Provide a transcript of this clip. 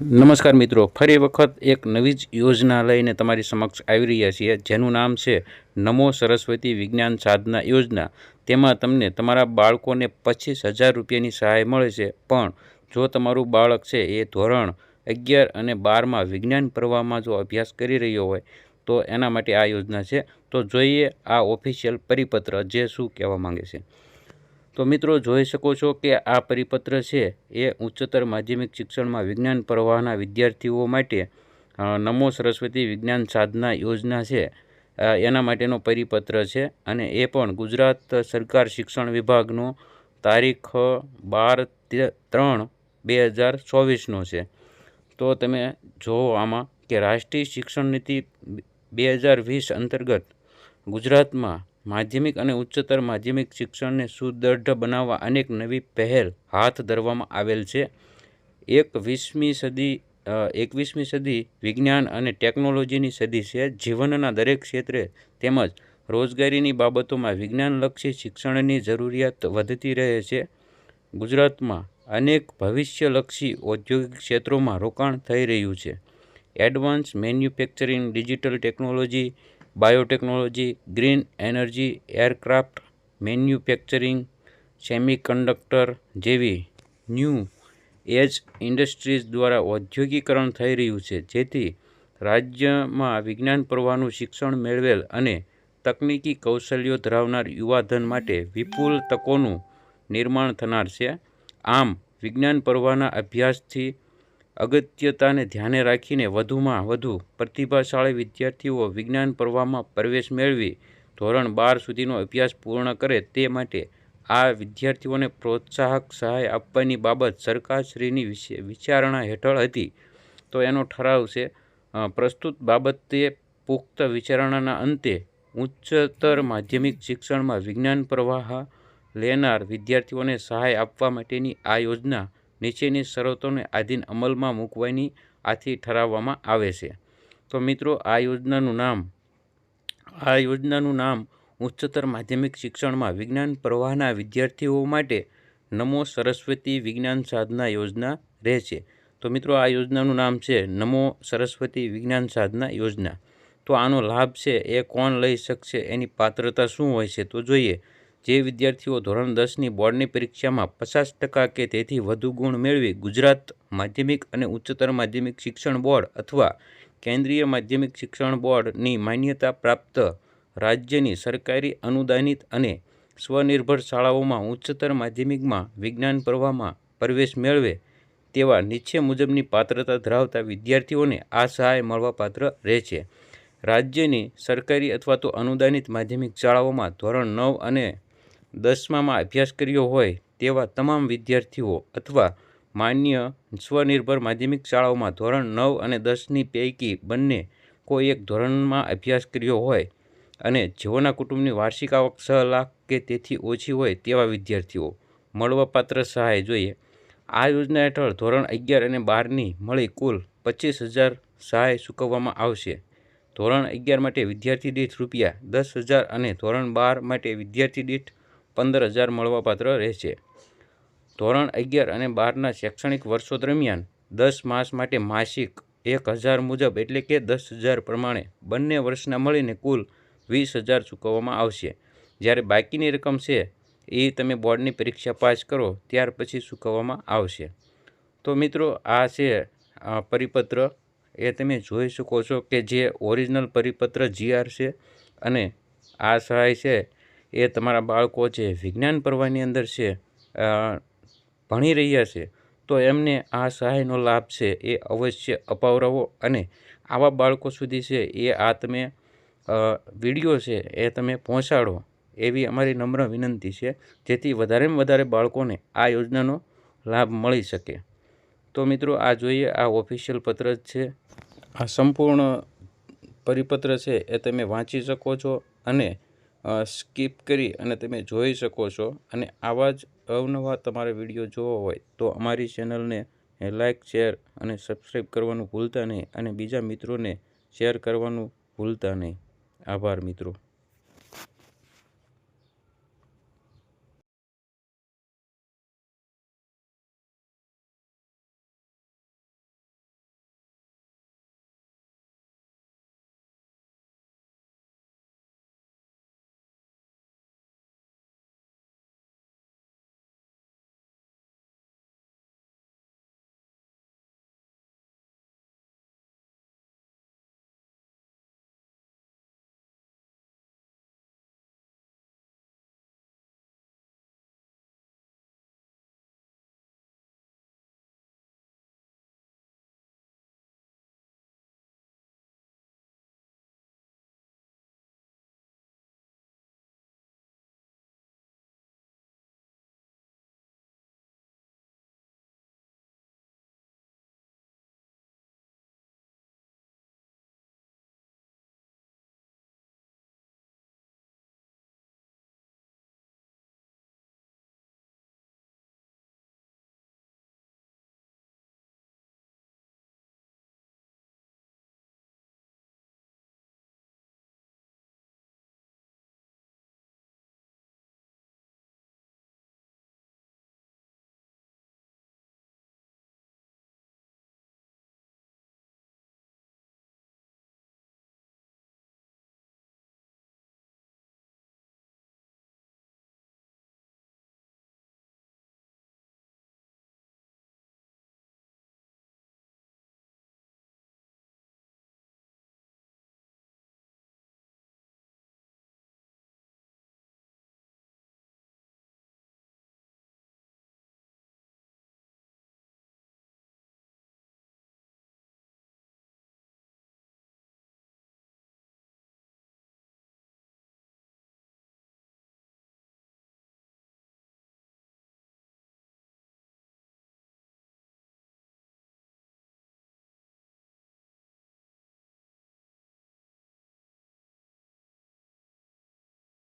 નમસ્કાર મિત્રો, ફરી વખત એક નવી જ યોજના લઈને તમારી સમક્ષ આવી રહ્યા છીએ, જેનું નામ છે નમો સરસ્વતી વિજ્ઞાન સાધના યોજના. તેમાં તમને તમારા બાળકોને પચીસ હજાર રૂપિયાની સહાય મળે છે, પણ જો તમારું બાળક છે એ ધોરણ અગિયાર અને બારમાં વિજ્ઞાન પ્રવાહમાં જો અભ્યાસ કરી રહ્યો હોય, તો એના માટે આ યોજના છે. તો જોઈએ આ ઓફિશિયલ પરિપત્ર જે શું કહેવા માંગે છે. તો મિત્રો જોઈ શકો છો કે આ પરિપત્ર છે એ ઉચ્ચતર માધ્યમિક શિક્ષણમાં વિજ્ઞાન પ્રવાહના વિદ્યાર્થીઓ માટે નમો સરસ્વતી વિજ્ઞાન સાધના યોજના છે. એના માટેનો પરિપત્ર છે અને એ પણ ગુજરાત સરકાર શિક્ષણ વિભાગનો તારીખ બાર ત્રણ બે હજાર ચોવીસનો છે. તો તમે જુઓ આમાં કે રાષ્ટ્રીય શિક્ષણ નીતિ બે હજાર વીસ અંતર્ગત ગુજરાતમાં માધ્યમિક અને ઉચ્ચતર માધ્યમિક શિક્ષણને સુદૃઢ બનાવવા અનેક નવી પહેલ હાથ ધરવામાં આવેલ છે. એક વીસમી સદી એકવીસમી સદી વિજ્ઞાન અને ટેકનોલોજીની સદી છે. જીવનના દરેક ક્ષેત્રે તેમજ રોજગારીની બાબતોમાં વિજ્ઞાનલક્ષી શિક્ષણની જરૂરિયાત વધતી રહે છે. ગુજરાતમાં અનેક ભવિષ્યલક્ષી ઔદ્યોગિક ક્ષેત્રોમાં રોકાણ થઈ રહ્યું છે. Advance manufacturing digital technology biotechnology, green energy, aircraft, manufacturing, semiconductor જેવી ન્યૂ એજ ઇન્ડસ્ટ્રીઝ દ્વારા ઔદ્યોગિકરણ થઈ રહ્યું છે. જેથી રાજ્યમાં વિજ્ઞાન પ્રવાહનું શિક્ષણ મેળવેલ અને તકનીકી કૌશલ્યો ધરાવનાર યુવાધન માટે વિપુલ તકોનું નિર્માણ થનાર છે. આમ, વિજ્ઞાન પ્રવાહના અભ્યાસથી અગત્યતાને ધ્યાને રાખીને વધુમાં વધુ પ્રતિભાશાળી વિદ્યાર્થીઓ વિજ્ઞાન પ્રવાહમાં પ્રવેશ મેળવી ધોરણ બાર સુધીનો અભ્યાસ પૂર્ણ કરે તે માટે આ વિદ્યાર્થીઓને પ્રોત્સાહક સહાય આપવાની બાબત સરકારશ્રીની વિચારણા હેઠળ હતી. તો એનો ઠરાવ છે પ્રસ્તુત બાબતે પુખ્ત વિચારણાના અંતે ઉચ્ચતર માધ્યમિક શિક્ષણમાં વિજ્ઞાન પ્રવાહ લેનાર વિદ્યાર્થીઓને સહાય આપવા માટેની આ યોજના નીચેની શરતોને આધીન અમલમાં મૂકવાની આથી ઠરાવવામાં આવે છે. તો મિત્રો, આ યોજનાનું નામ, આ યોજનાનું નામ ઉચ્ચતર માધ્યમિક શિક્ષણમાં વિજ્ઞાન પ્રવાહના વિદ્યાર્થીઓ માટે નમો સરસ્વતી વિજ્ઞાન સાધના યોજના રહેશે તો મિત્રો, આ યોજનાનું નામ છે નમો સરસ્વતી વિજ્ઞાન સાધના યોજના. તો આનો લાભ છે એ કોણ લઈ શકશે? એની પાત્રતા શું હોય છે? તો જોઈએ. જે વિદ્યાર્થીઓ ધોરણ દસની બોર્ડની પરીક્ષામાં પચાસ ટકા કે તેથી વધુ ગુણ મેળવી ગુજરાત માધ્યમિક અને ઉચ્ચતર માધ્યમિક શિક્ષણ બોર્ડ અથવા કેન્દ્રીય માધ્યમિક શિક્ષણ બોર્ડની માન્યતા પ્રાપ્ત રાજ્યની સરકારી અનુદાનિત અને સ્વનિર્ભર શાળાઓમાં ઉચ્ચતર માધ્યમિકમાં વિજ્ઞાન પ્રવાહમાં પ્રવેશ મેળવે તેવા નીચે મુજબની પાત્રતા ધરાવતા વિદ્યાર્થીઓને આ સહાય મળવાપાત્ર રહેશે. રાજ્યની સરકારી અથવા તો અનુદાનિત માધ્યમિક શાળાઓમાં ધોરણ નવ અને દસમામાં અભ્યાસ કર્યો હોય તેવા તમામ વિદ્યાર્થીઓ અથવા માન્ય સ્વનિર્ભર માધ્યમિક શાળાઓમાં ધોરણ નવ અને દસની પૈકી બંને કોઈ એક ધોરણમાં અભ્યાસ કર્યો હોય અને જેઓના કુટુંબની વાર્ષિક આવક છ લાખ કે તેથી ઓછી હોય તેવા વિદ્યાર્થીઓ મળવાપાત્ર સહાય જોઈએ. આ યોજના હેઠળ ધોરણ અગિયાર અને બારની મળી કુલ પચીસ હજાર સહાય ચૂકવવામાં આવશે. ધોરણ અગિયાર માટે વિદ્યાર્થી દીઠ રૂપિયા દસ હજાર અને ધોરણ બાર માટે વિદ્યાર્થી દીઠ પંદર હજાર મળવાપાત્ર રહેશે. ધોરણ અગિયાર અને બારના શૈક્ષણિક વર્ષો દરમિયાન દસ માસ માટે માસિક એક હજાર મુજબ એટલે કે દસ હજાર પ્રમાણે બંને વર્ષના મળીને કુલ વીસ હજાર ચૂકવવામાં આવશે. જ્યારે બાકીની રકમ છે એ તમે બોર્ડની પરીક્ષા પાસ કરો ત્યાર પછી ચૂકવવામાં આવશે. તો મિત્રો, આ છે પરિપત્ર. એ તમે જોઈ શકો છો કે જે ઓરિજિનલ પરિપત્ર જીઆર છે અને આ સહાય છે એ તમારા બાળકો છે વિજ્ઞાન પ્રવાહની અંદર છે ભણી રહ્યા છે, તો એમને આ સહાયનો લાભ છે એ અવશ્ય અપાવરાવો અને આવા બાળકો સુધી છે એ આ તમે વીડિયો છે એ તમે પહોંચાડો એવી અમારી નમ્ર વિનંતી છે, જેથી વધારેમાં વધારે બાળકોને આ યોજનાનો લાભ મળી શકે. તો મિત્રો આ જોઈએ આ ઓફિશિયલ પત્ર જ છે. આ સંપૂર્ણ પરિપત્ર છે એ તમે વાંચી શકો છો અને સ્કીપ કરી અને તમે જોઈ શકો છો અને આવા જ અવનવા તમારે વીડિયો જોવો હોય તો અમારી ચેનલને લાઇક શેર અને સબસ્ક્રાઈબ કરવાનું ભૂલતા નહીં અને બીજા મિત્રોને શેર કરવાનું ભૂલતા નહીં. આભાર મિત્રો.